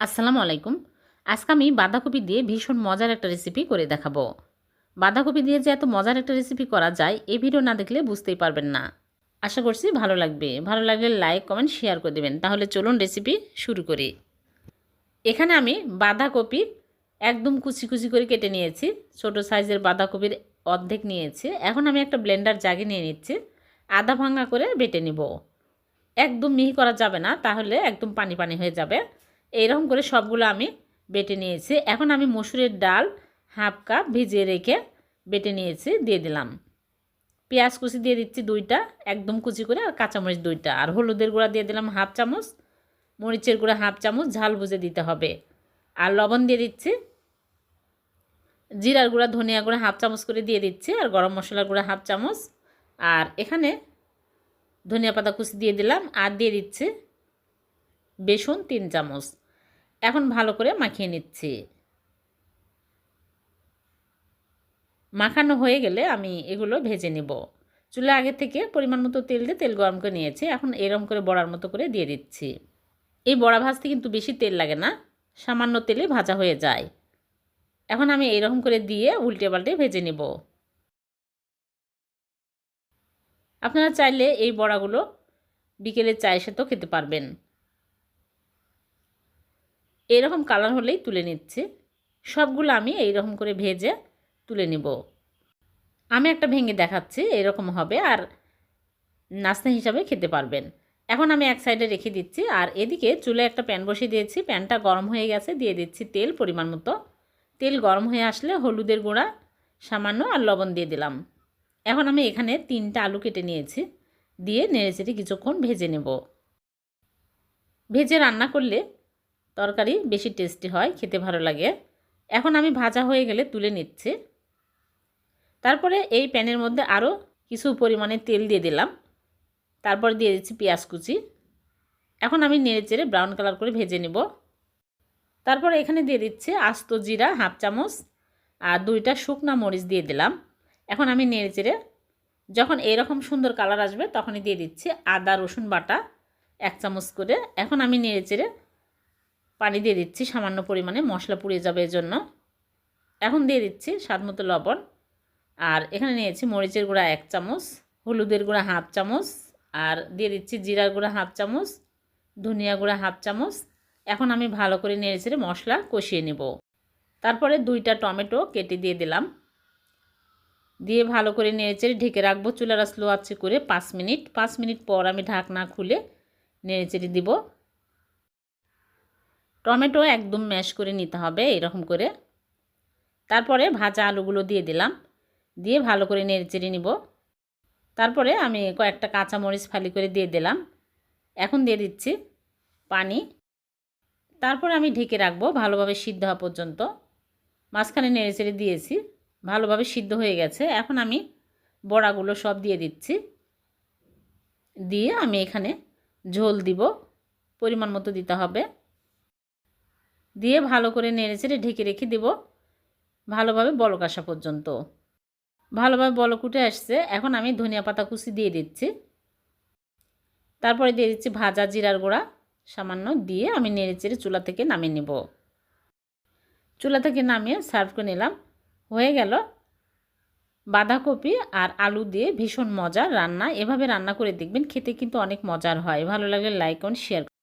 আসসালামু আলাইকুম। আজকে আমি বাঁধাকপি দিয়ে ভীষণ মজার একটা রেসিপি করে দেখাবো। বাঁধাকপি দিয়ে যে এত মজার একটা রেসিপি করা যায় এই ভিডিও না দেখলে বুঝতেই পারবেন না। আশা করছি ভালো লাগবে। ভালো লাগলে লাইক কমেন্ট শেয়ার করে দেবেন। তাহলে চলুন রেসিপি শুরু করি। এখানে আমি বাঁধাকপি একদম কুচি কুচি করে কেটে নিয়েছি। ছোট সাইজের বাঁধাকপির অর্ধেক নিয়েছি। এখন আমি একটা ব্লেন্ডার জাগে নিয়ে নিচ্ছি। আধা ভাঙা করে বেটে নিব। একদম মিহি করা যাবে না, তাহলে একদম পানি পানি হয়ে যাবে। এইরকম করে সবগুলো আমি বেটে নিয়েছি। এখন আমি মসুরের ডাল হাফ কাপ ভিজিয়ে রেখে বেটে নিয়েছি, দিয়ে দিলাম। পেঁয়াজ কুচি দিয়ে দিচ্ছি দুইটা, একদম কুচি করে, আর কাঁচামরিচ দুইটা। আর হলুদের গুঁড়া দিয়ে দিলাম হাফ চামচ, মরিচের গুঁড়া হাফ চামচ, ঝাল বুঝে দিতে হবে। আর লবণ দিয়ে দিচ্ছি, জিরার গুঁড়া, ধনিয়া গুঁড়া হাফ চামচ করে দিয়ে দিচ্ছি, আর গরম মশলার গুঁড়া হাফ চামচ। আর এখানে ধনিয়া পাতা কুচি দিয়ে দিলাম, আর দিয়ে দিচ্ছি বেসন তিন চামচ। এখন ভালো করে মাখিয়ে নিচ্ছি। মাখানো হয়ে গেলে আমি এগুলো ভেজে নেব। চুলে আগে থেকে পরিমাণ মতো তেল দিয়ে তেল গরম করে নিয়েছি। এখন এরম করে বড়ার মতো করে দিয়ে দিচ্ছি। এই বড়া ভাজতে কিন্তু বেশি তেল লাগে না, সামান্য তেলে ভাজা হয়ে যায়। এখন আমি এইরকম করে দিয়ে উল্টে পাল্টে ভেজে নেব। আপনারা চাইলে এই বড়াগুলো বিকেলে চায়ের সাথেও খেতে পারবেন। এরকম কালার হলেই তুলে নিচ্ছি। সবগুলো আমি এইরকম করে ভেজে তুলে নিব। আমি একটা ভেঙে দেখাচ্ছি, এরকম হবে আর নাস্তা হিসাবে খেতে পারবেন। এখন আমি এক সাইডে রেখে দিচ্ছি আর এদিকে চুলে একটা প্যান বসিয়ে দিয়েছি। প্যানটা গরম হয়ে গেছে, দিয়ে দিচ্ছি তেল পরিমাণ মতো। তেল গরম হয়ে আসলে হলুদের গুঁড়া, সামান্য আর লবণ দিয়ে দিলাম। এখন আমি এখানে তিনটা আলু কেটে নিয়েছি, দিয়ে নেড়েচেড়ে কিছুক্ষণ ভেজে নেব। ভেজে রান্না করলে তরকারি বেশি টেস্টি হয়, খেতে ভালো লাগে। এখন আমি ভাজা হয়ে গেলে তুলে নিচ্ছি। তারপরে এই প্যানের মধ্যে আরও কিছু পরিমাণে তেল দিয়ে দিলাম। তারপর দিয়ে দিচ্ছি পেঁয়াজ কুচি। এখন আমি নেড়ে চেড়ে ব্রাউন কালার করে ভেজে নেব। তারপরে এখানে দিয়ে দিচ্ছি আস্ত জিরা হাফ চামচ আর দুইটা শুকনা মরিচ দিয়ে দিলাম। এখন আমি নেড়ে চেড়ে যখন এরকম সুন্দর কালার আসবে তখনই দিয়ে দিচ্ছি আদা রসুন বাটা এক চামচ করে। এখন আমি নেড়ে চেড়ে পানি দিয়ে দিচ্ছি, সামান্য পরিমাণে মশলা পুড়িয়ে যাবে এজন্য। এখন দিয়ে দিচ্ছি স্বাদ মতো লবণ। আর এখানে নিয়েছি মরিচের গুঁড়া এক চামচ, হলুদের গুঁড়া হাফ চামচ, আর দিয়ে দিচ্ছি জিরার গুঁড়া হাফ চামচ, ধনিয়া গুঁড়া হাফ চামচ। এখন আমি ভালো করে নেড়েচেড়ে মশলা কষিয়ে নেব। তারপরে দুইটা টমেটো কেটে দিয়ে দিলাম। দিয়ে ভালো করে নেড়েচেড়ে ঢেকে রাখব চুলারা স্লো আছে করে পাঁচ মিনিট। পাঁচ মিনিট পর আমি ঢাকনা খুলে নেড়েচেড়ে দিব। টমেটো একদম ম্যাশ করে নিতে হবে এরকম করে। তারপরে ভাজা আলুগুলো দিয়ে দিলাম। দিয়ে ভালো করে নেড়েচেড়ে নিব। তারপরে আমি কয়েকটা কাঁচামরিচ ফালি করে দিয়ে দিলাম। এখন দিয়ে দিচ্ছি পানি। তারপর আমি ঢেকে রাখব ভালোভাবে সিদ্ধ হওয়া পর্যন্ত। মাঝখানে নেড়েচেড়ে দিয়েছি। ভালোভাবে সিদ্ধ হয়ে গেছে। এখন আমি বড়াগুলো সব দিয়ে দিচ্ছি। দিয়ে আমি এখানে ঝোল দিব। পরিমাণ মতো দিতে হবে। দিয়ে ভালো করে নেড়ে চেড়ে ঢেকে রেখে দেব ভালোভাবে বলক আসা পর্যন্ত। ভালোভাবে বলক উঠে আসছে। এখন আমি ধনিয়া পাতা কুচি দিয়ে দিচ্ছি। তারপরে দিয়ে দিচ্ছি ভাজা জিরার গুঁড়া। সামান্য দিয়ে আমি নেড়ে চেড়ে চুলা থেকে নামিয়ে নেব। চুলা থেকে নামিয়ে সার্ভ করে নিলাম। হয়ে গেল বাঁধাকপি আর আলু দিয়ে ভীষণ মজার রান্না। এভাবে রান্না করে দেখবেন খেতে কিন্তু অনেক মজার হয়। ভালো লাগলে লাইক অন শেয়ার